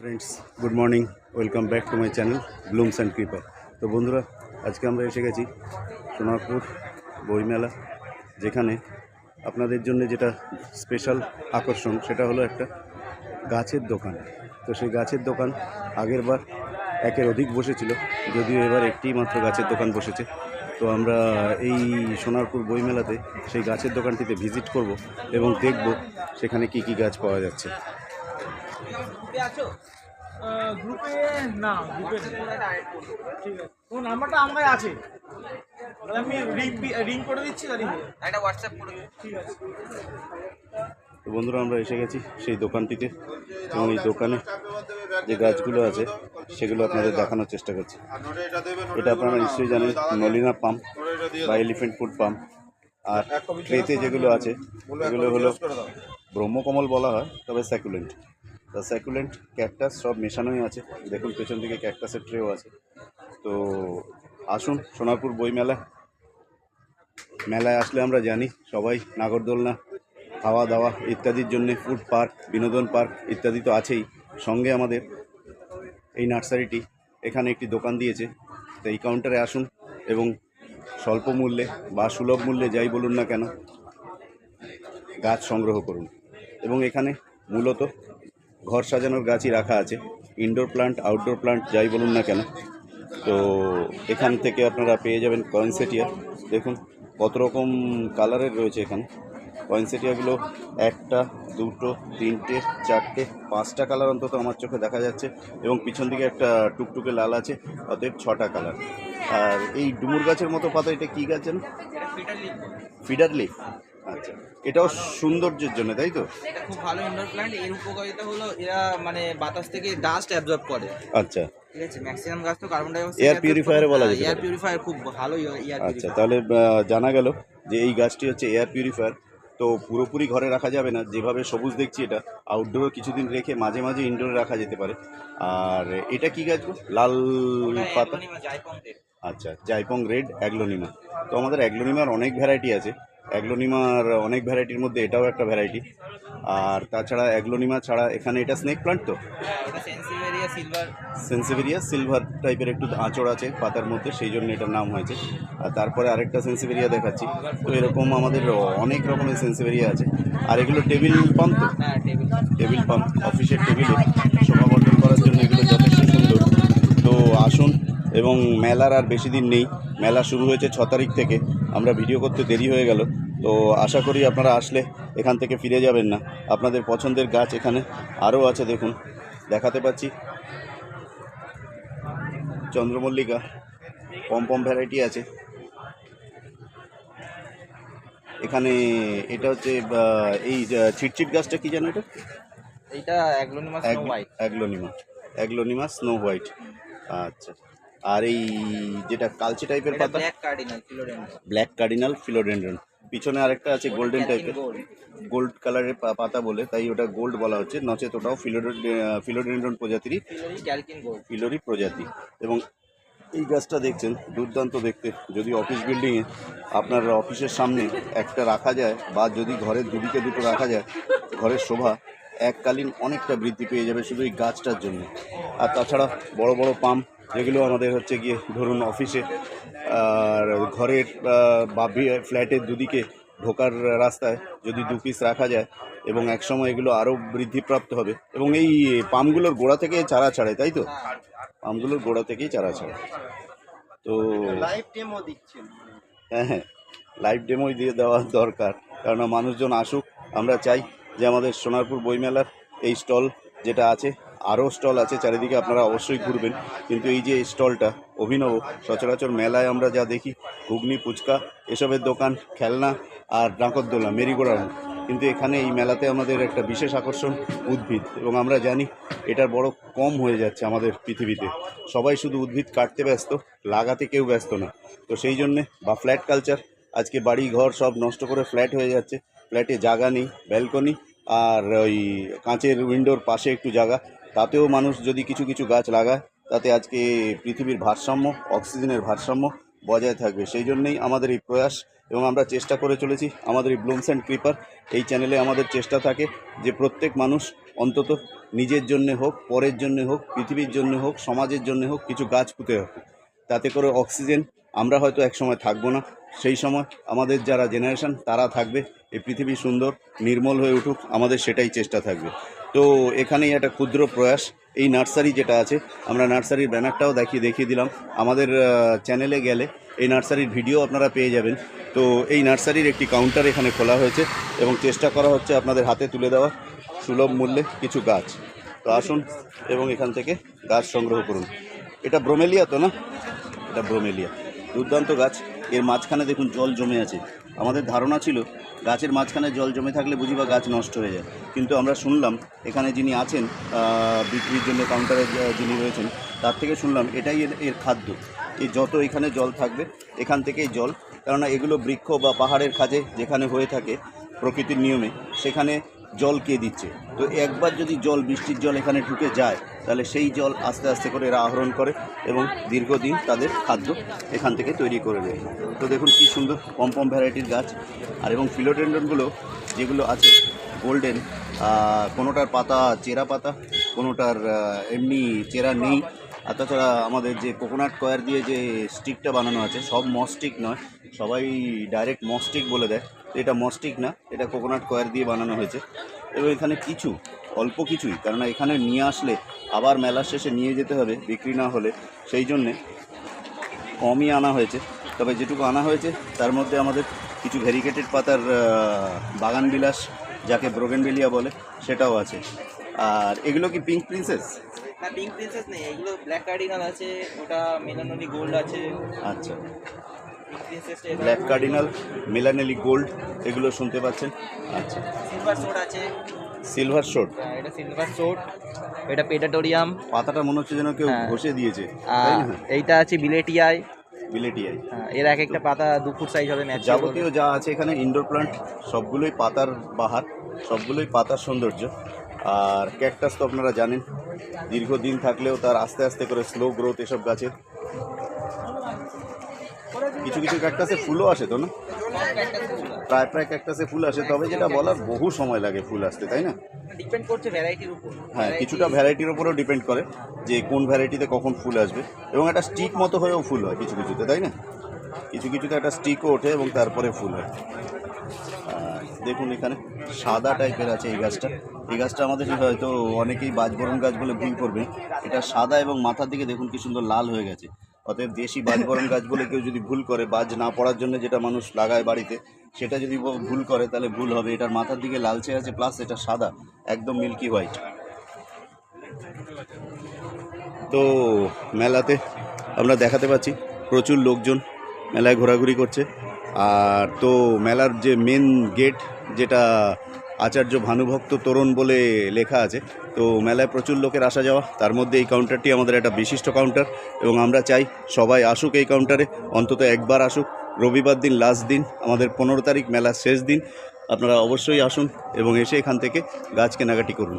Friends good morning welcome back to my channel blooms and creeper তো বন্ধুরা, আজকে আমরা এসে গেছি সোনারপুর বইমেলা যেখানে আপনাদের জন্য যেটা স্পেশাল আকর্ষণ, সেটা হলো একটা গাছের দোকান। তো সেই গাছের দোকান আগের বার একের অধিক বসেছিল, যদিও এবার একটি মাত্র গাছের দোকান বসেছে। তো আমরা এই সোনারপুর বইমেলাতে সেই গাছের দোকানটিতে ভিজিট করব এবং দেখব সেখানে কি কি গাছ পাওয়া যাচ্ছে। গ্রুপে না গ্রুপে ঠিক আছে। তোমার নাম্বারটা আমার কাছে আছে। তাহলে আমি রিং রিং করে দিচ্ছি একটা হোয়াটসঅ্যাপ করে ঠিক আছে। তো বন্ধুরা আমরা এসে গেছি সেই দোকানটিতে। এবং এই দোকানে যে গাছগুলো আছে সেগুলো আপনাদের দেখানোর চেষ্টা করছি। এটা আপনারা নিশ্চয়ই জানেন নলিনা পাম্প বা এলিফেন্ট ফুড পাম্প। আর ট্রেতে যেগুলো আছে এগুলো হলো ব্রহ্মকমল বলা হয় তবে স্যাকুলেন্ট তা স্যাকুলেন্ট ক্যাকটাস সব মেশানোই আছে। দেখুন, পেছন দিকে ক্যাকটাসের ট্রেও আছে। তো আসুন, সোনারপুর বইমেলা। মেলায় আসলে আমরা জানি, সবাই নাগরদোলনা খাওয়া দাওয়া ইত্যাদির জন্য ফুড পার্ক বিনোদন পার্ক ইত্যাদি তো আছেই, সঙ্গে আমাদের এই নার্সারিটি। এখানে একটি দোকান দিয়েছে। তো এই কাউন্টারে আসুন এবং স্বল্প মূল্যে বা সুলভ মূল্যে যাই বলুন না কেন, গাছ সংগ্রহ করুন। এবং এখানে মূলত ঘর সাজানোর গাছই রাখা আছে। ইনডোর প্লান্ট আউটডোর প্লান্ট যাই বলুন না কেন। তো এখান থেকে আপনারা পেয়ে যাবেন কয়েনসেটিয়া দেখুন কত রকম কালারের রয়েছে এখানে। কয়েনসেটিয়াগুলো একটা দুটো তিনটে চারটে পাঁচটা কালার অন্তত আমার চোখে দেখা যাচ্ছে এবং পিছন দিকে একটা টুকটুকে লাল আছে অতএব ছটা কালার। আর এই ডুমুর গাছের মতো পাতা এটা কী গাছ যেন? Fiddle leaf. আচ্ছা এটাও সৌন্দর্যের জন্য তাই তো? এটা খুব ভালো ইনডোর প্ল্যান্ট এর উপকারিতা হলো এরা মানে বাতাস থেকে ডাস্ট অ্যাবজর্ব করে। আচ্ছা। ঠিক আছে ম্যাক্সিমাম গাছ তো কার্বন ডাইঅক্সাইড Air purifier এ বলা যেতে এয়ার পিউরিফায়ার খুব ভালো এয়ার আচ্ছা তাহলে জানা গেল যে এই গাছটি হচ্ছে এয়ার পিউরিফায়ার তো পুরোপুরি ঘরে রাখা যাবে না যেভাবে সবুজ দেখছি এটা আউটডোরে কিছুদিন রেখে মাঝে মাঝে ইনডোরে রাখা যেতে পারে। আর এটা কি গাছ লাল পাতা? আচ্ছা জাইপং রেড অ্যাগ্লোনিমা তো আমাদের অ্যাগ্লোনিমার অনেক ভ্যারাইটি আছে। অ্যাগ্লোনিমার অনেক ভ্যারাইটির মধ্যে এটাও একটা ভ্যারাইটি আর তাছাড়া অ্যাগ্লোনিমা ছাড়া এখানে এটা স্নেক প্লান্ট তো? সেন্সিভেরিয়া সিলভার টাইপের একটু আঁচড় আছে পাতার মধ্যে সেই জন্য এটার নাম হয়েছে। আর তারপরে আরেকটা সেন্সিভেরিয়া দেখাচ্ছি। তো এরকম আমাদের অনেক রকমের সেন্সিভেরিয়া আছে। আর এগুলো টেবিল পাম্প তো? টেবিল পাম্প অফিসের টেবিলে শোভা বর্ধন করার জন্য এগুলো যথেষ্ট সুন্দর। তো আসুন এবং মেলার আর বেশি দিন নেই। মেলা শুরু হয়েছে ছ তারিখ থেকে। আমরা ভিডিও করতে দেরি হয়ে গেল। তো আশা করি আপনারা আসলে এখান থেকে ফিরে যাবেন না। আপনাদের পছন্দের গাছ এখানে আরও আছে দেখুন। দেখাতে পাচ্ছি। চন্দ্রমল্লিকা পম পম ভ্যারাইটি আছে। এখানে এটা হচ্ছে এই ছিটছিট গাছটা কি জানো এটা? এইটা aglaonemas snow white. Aglaonema. Aglaonema snow white. আচ্ছা। আর এই যেটা কালচে টাইপের পাতা? ব্ল্যাক কার্ডিনাল ফিলোডেন্ড্রন পিছনে আরেকটা আছে গোল্ডেন টাইপের গোল্ড কালারের পাতা বলে তাই ওটা গোল্ড বলা হচ্ছে। নচেত ওটাও ফিলোডেন্ড্রন প্রজাতিরই। ফিলোরি ফিলোরি প্রজাতি। এবং এই গাছটা দেখছেন দুর্দান্ত দেখতে। যদি অফিস বিল্ডিংয়ে আপনার অফিসের সামনে একটা রাখা যায় বা যদি ঘরের দুদিকে দুটো রাখা যায় ঘরের শোভা এককালীন অনেকটা বৃদ্ধি পেয়ে যাবে শুধু এই গাছটার জন্য। আর তাছাড়া বড় বড় পাম্প যেগুলো আমাদের হচ্ছে গিয়ে ধরুন অফিসে আর ঘরের বা ফ্ল্যাটের দুদিকে ঢোকার রাস্তায় যদি দু পিস রাখা যায় এবং একসময় এগুলো আরও বৃদ্ধিপ্রাপ্ত হবে। এবং এই পামগুলোর গোড়া থেকে চারা ছাড়ে তাই তো? পামগুলোর গোড়া থেকেই চারা ছাড়ে। তো লাইভ ডেমো দিচ্ছেন। হ্যাঁ হ্যাঁ। লাইভ ডেমোই দিয়ে দেওয়া দরকার। কারণ মানুষজন আসুক আমরা চাই যে আমাদের সোনারপুর বইমেলার এই স্টল যেটা আছে, আরও স্টল আছে, চারিদিকে আপনারা অবশ্যই ঘুরবেন। কিন্তু এই যে স্টলটা, অভিনব, সচরাচর মেলায় আমরা যা দেখি, ঘুগনি, ফুচকা, এসবের দোকান, খেলনা আর ডাঁকরদোলা মেরিগোড়াউন্ড কিন্তু এখানে এই মেলাতে আমাদের একটা বিশেষ আকর্ষণ, উদ্ভিদ। এবং আমরা জানি এটার বড় কম হয়ে যাচ্ছে আমাদের পৃথিবীতে। সবাই শুধু উদ্ভিদ কাটতে ব্যস্ত, লাগাতে কেউ ব্যস্ত না। তো সেই জন্যে বা ফ্ল্যাট কালচার, আজকে বাড়ি, ঘর সব নষ্ট করে ফ্ল্যাট হয়ে যাচ্ছে। ফ্ল্যাটে জায়গা নেই, ব্যালকনি আর ওই কাঁচের উইন্ডোর পাশে একটু জায়গা তাতেও মানুষ যদি কিছু কিছু গাছ লাগায়, তাতে আজকে পৃথিবীর ভারসাম্য, অক্সিজেনের ভারসাম্য বজায় থাকবে। সেই জন্যেই আমাদের এই প্রয়াস এবং আমরা চেষ্টা করে চলেছি, আমাদের এই ব্লুমস অ্যান্ড ক্রিপার এই চ্যানেলে আমাদের চেষ্টা থাকে যে প্রত্যেক মানুষ অন্তত নিজের জন্যে হোক, পরের জন্যে হোক, পৃথিবীর জন্য হোক, সমাজের জন্য হোক, কিছু গাছ পুঁতে হোক তাতে করে অক্সিজেন আমরা হয়তো একসময় থাকব না। সেই সময় আমাদের যারা জেনারেশান তারা থাকবে। এই পৃথিবী সুন্দর, নির্মল হয়ে উঠুক, আমাদের সেটাই চেষ্টা থাকবে। তো এখানেই একটা ক্ষুদ্র প্রয়াস। এই নার্সারি যেটা আছে, আমরা নার্সারির ব্যানারটাও দেখিয়ে দেখিয়ে দিলাম। আমাদের চ্যানেলে গেলে এই নার্সারির ভিডিও আপনারা পেয়ে যাবেন। তো এই নার্সারির একটি কাউন্টার এখানে খোলা হয়েছে এবং চেষ্টা করা হচ্ছে আপনাদের হাতে তুলে দেওয়া সুলভ মূল্যে কিছু গাছ। তো আসুন এবং এখান থেকে গাছ সংগ্রহ করুন। এটা ব্রোমেলিয়া তো না? এটা ব্রোমেলিয়া। দুর্দান্ত গাছ। এর মাঝখানে দেখুন জল জমে আছে। আমাদের ধারণা ছিল, গাছের মাঝখানে জল জমে থাকলে বুঝি বা গাছ নষ্ট হয়ে যায়। কিন্তু আমরা শুনলাম, এখানে যিনি আছেন বিক্রির জন্য কাউন্টারে যিনি রয়েছেন, তার থেকে শুনলাম এটাই এর এর খাদ্য। এই যত এখানে জল থাকবে, এখান থেকেই জল। কেননা এগুলো বৃক্ষ বা পাহাড়ের কাজে যেখানে হয়ে থাকে প্রকৃতির নিয়মে, সেখানে জল কে দিচ্ছে। তো একবার যদি জল, বৃষ্টির জল এখানে ঢুকে যায়, তাহলে সেই জল আস্তে আস্তে করে এরা আহরণ করে এবং দীর্ঘদিন তাদের খাদ্য এখান থেকে তৈরি করে নেয় তো দেখুন কি সুন্দর পম্পম ভ্যারাইটির গাছ। আর এবং ফিলোডেন্ডনগুলো যেগুলো আছে, গোল্ডেন কোনোটার পাতা চেরা পাতা, কোনোটার এমনি চেরা নেই। আর তাছাড়া আমাদের যে কোকোনাট কয়ার দিয়ে যে স্টিকটা বানানো আছে, সব মস্টিক নয়, সবাই ডাইরেক্ট মস্টিক বলে দেয়। এটা মস্টিক না এটা কোকোনাট কয়ার দিয়ে বানানো হয়েছে। এবং এখানে কিছু অল্প কিছুই কেননা এখানে নিয়ে আসলে আবার মেলার শেষে নিয়ে যেতে হবে বিক্রি না হলে। সেই জন্যে কমই আনা হয়েছে। তবে যেটুকু আনা হয়েছে তার মধ্যে আমাদের কিছু ভেরিকেটেড পাতার বাগান বিলাস যাকে ব্রোগেনবেলিয়া বলে সেটাও আছে। আর এগুলো কি পিঙ্ক প্রিন্সেস না পিঙ্ক প্রিন্সেস নেই এগুলো ব্ল্যাক কার্ডিনাল আছে ওটা মেলাননি গোল্ড আছে। আচ্ছা। ব্ল্যাক কার্ডিনাল মেলানেলি গোল্ড এগুলো শুনতে পাচ্ছেন? আচ্ছা। সিলভার সোড আছে। সিলভার শোট হ্যাঁ, এটা সিলভার সোড এটা পেটাটোরিয়াম পাতাটা মনে হচ্ছে যেন কেউ হ্যাঁ। ঘষে দিয়েছে। এইটা আছে বিলেটিয়াই বিলেটিয়াই হ্যাঁ, এর এক একটা পাতা দু ফুট সাইজ হবে ম্যাচ যাবতীয় যা আছে এখানে ইনডোর প্লান্ট সবগুলোই পাতার বাহার সবগুলোই পাতার সৌন্দর্য। আর ক্যাকটাস তো আপনারা জানেন দীর্ঘদিন থাকলেও তার আস্তে আস্তে করে স্লো গ্রোথ এসব গাছের। কিছু কিছু ক্যাকটাসে ফুলও আসে তো না? প্রায় প্রায় ক্যাকটাসে ফুল আসে তবে যেটা বলার বহু সময় লাগে ফুল আসতে তাই না? ডিপেন্ড করছে ভ্যারাইটির উপর। হ্যাঁ কিছুটা ভ্যারাইটির উপরেও ডিপেন্ড করে যে কোন ভ্যারাইটিতে কখন ফুল আসবে। এবং একটা স্টিক মতো হয়েও ফুল হয় কিছু কিছুতে তাই না? কিছু কিছুতে একটা স্টিকও ওঠে এবং তারপরে ফুল হয়। দেখুন এখানে সাদা টাইপের আছে এই গাছটা। এই গাছটা আমাদের হয়তো অনেকেই বাজবরণ গাছ বলে ভুল করবে। এটা সাদা এবং মাথার দিকে দেখুন কি সুন্দর লাল হয়ে গেছে। অতএব দেশি বাজবরণ গাছ বলে কেউ যদি ভুল করে, বাজ না পড়ার জন্য যেটা মানুষ লাগায় বাড়িতে, সেটা যদি ভুল করে, তাহলে ভুল হবে। এটার মাথার দিকে লালচে আছে প্লাস এটা সাদা, একদম মিল্কি হোয়াইট তো মেলাতে আমরা দেখাতে পাচ্ছি, প্রচুর লোকজন মেলায় ঘোরাঘুরি করছে। আর তো মেলার যে মেন গেট যেটা আচার্য ভানুভক্ত তরুণ বলে লেখা আছে। তো মেলায় প্রচুর লোকের আসা যাওয়া, তার মধ্যে এই কাউন্টারটি আমাদের একটা বিশিষ্ট কাউন্টার এবং আমরা চাই সবাই আসুক এই কাউন্টারে অন্তত একবার আসুক। রবিবার দিন লাস্ট দিন, আমাদের পনেরো তারিখ মেলার শেষ দিন, আপনারা অবশ্যই আসুন এবং এসে এখান থেকে গাছ কেনাকাটি করুন।